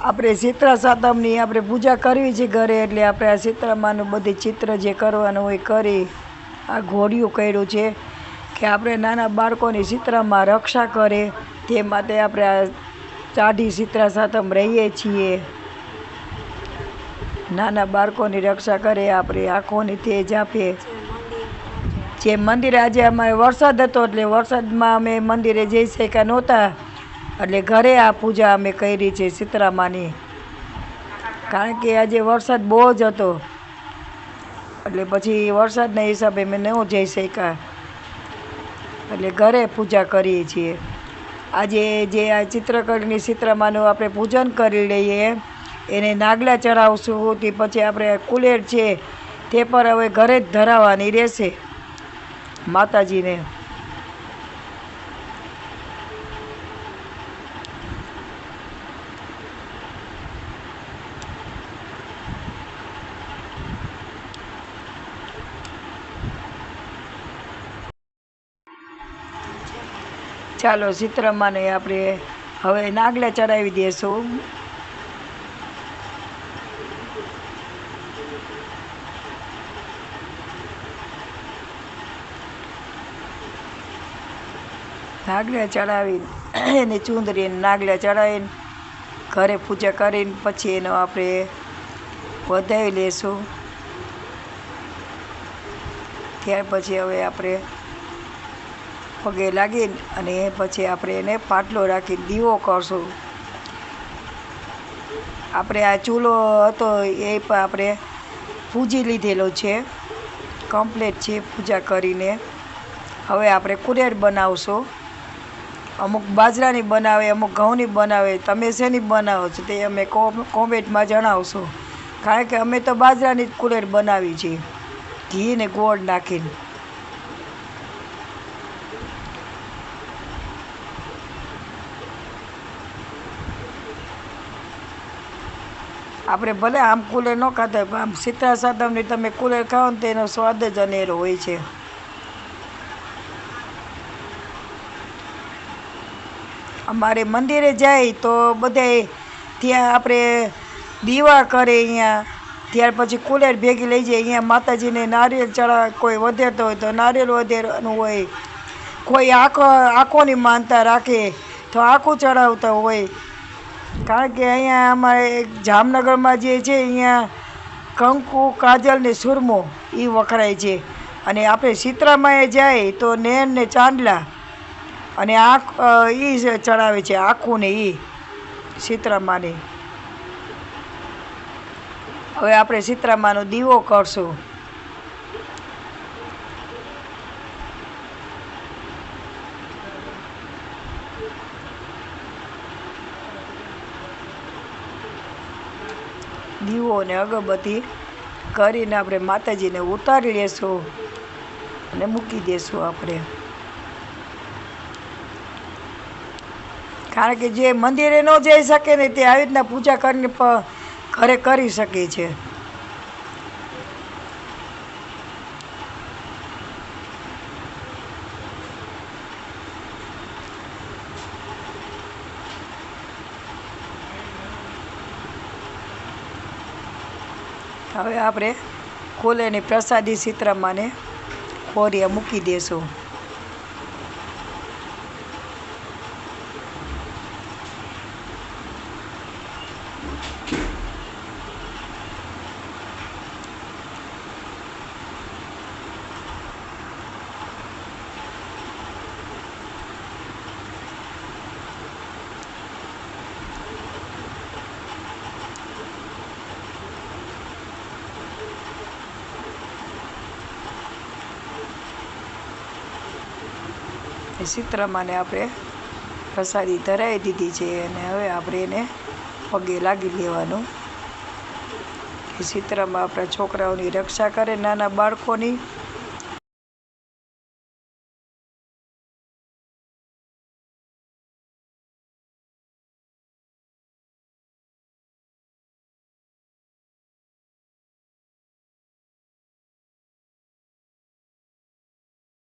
આપણે શીતળા સાતમની આપણે પૂજા કરવી છે ઘરે એટલે આપણે આ શીતળામાનું બધી ચિત્ર જે કરવાનું હોય કરી આ ઘોડિયું કર્યું છે કે આપણે નાના બાળકોની શીતળામાં રક્ષા કરે તે માટે આપણે આ ચાઢી શીતળા સાતમ રહીએ છીએ. નાના બાળકોની રક્ષા કરે, આપણે આંખોની તેજ આપે. જે મંદિરે આજે અમારે વરસાદ હતો એટલે વરસાદમાં અમે મંદિરે જઈ શક્યા નહોતા. એટલે ઘરે આ પૂજા અમે કરી છે સીતરામાની. કારણ કે આજે વરસાદ બહુ જ હતો. એટલે પછી વરસાદના હિસાબે મેં ન જઈ શક્યા. એટલે ઘરે પૂજા કરીએ છીએ. આજે જે આ ચિત્રકળની સીતરામાનું આપણે પૂજન કરી લઈએ, એને નાગલા ચડાવશું તે પછી આપણે કુલેર છે, તે પર હવે ઘરે જ ધરાવવાની રહેશે. માતાજીને. ચાલો સીતરામાને આપણે હવે નાગલે ચડાવી દઈશું નાગલે ચડાવી એને ચૂંદરીને નાગલે ચડાવીને, ઘરે પૂજા કરીને પછી એનો આપણે વધાવી લેશું. ત્યાર પછી હવે આપણે પગે લાગીને અને પછી આપણે એને પાટલો રાખીને દીવો કરશું. આપણે આ ચૂલો હતો એ પણ આપણે પૂજી લીધેલો છે. કમ્પ્લેટ છે પૂજા કરીને. હવે આપણે કુરેર બનાવશું. અમુક બાજરાની બનાવે, અમુક ઘઉંની બનાવે. તમે શેની બનાવો છો તે અમે કોમ- કોમેન્ટમાં જણાવશો. કારણ કે અમે તો બાજરાની જ કુરેર બનાવી છે. ઘી ને ગોળ નાખીને. આપણે ભલે આમ કુલેર ન ખાતા પણ આમ સીતરા સાતમની તમે કુલેર ખાઓ ને તેનો સ્વાદ જ અનેરો હોય છે. અમારે મંદિરે જાય તો બધાય ત્યાં આપણે દીવા કરે અહીંયા. ત્યાર પછી કુલેર ભેગી લઈ જાય. અહીંયા માતાજીને નારિયેળ ચડાવે કોઈ વધેરતો હોય તો નારિયેળ વધેરવાનું હોય. કોઈ આંખો, આંખોની માનતા રાખે તો આંખું ચડાવતા હોય. કારણ કે અહીંયા અમારે જામનગરમાં જે છે, અહીંયા કંકુ, કાજલ ને સુરમો એ વખરાય છે. અને આપણે સીતરામાએ જાય તો નેણ ને ચાંદલા અને આંખ એ ચડાવે છે, આખું ને એ સીતરામાને. હવે આપણે સીતરામાનો દીવો કરશું. દીવો અને અગરબત્તી કરીને આપણે માતાજીને ઉતારી લેશું અને મૂકી દેશું આપણે. કારણ કે જે મંદિરે ન જઈ શકે ને તે આવી રીતના પૂજા કરીને પણ ઘરે કરી શકે છે. હવે આપણે ખોલેની પ્રસાદી સીતરામાને કોરિયા મૂકી દેશું. સીતરામાને આપણે પ્રસાદી ધરાવી દીધી છે અને હવે આપણે એને પગે લાગી લેવાનું. એ સીતરામાં આપણા છોકરાઓની રક્ષા કરે, નાના બાળકોની.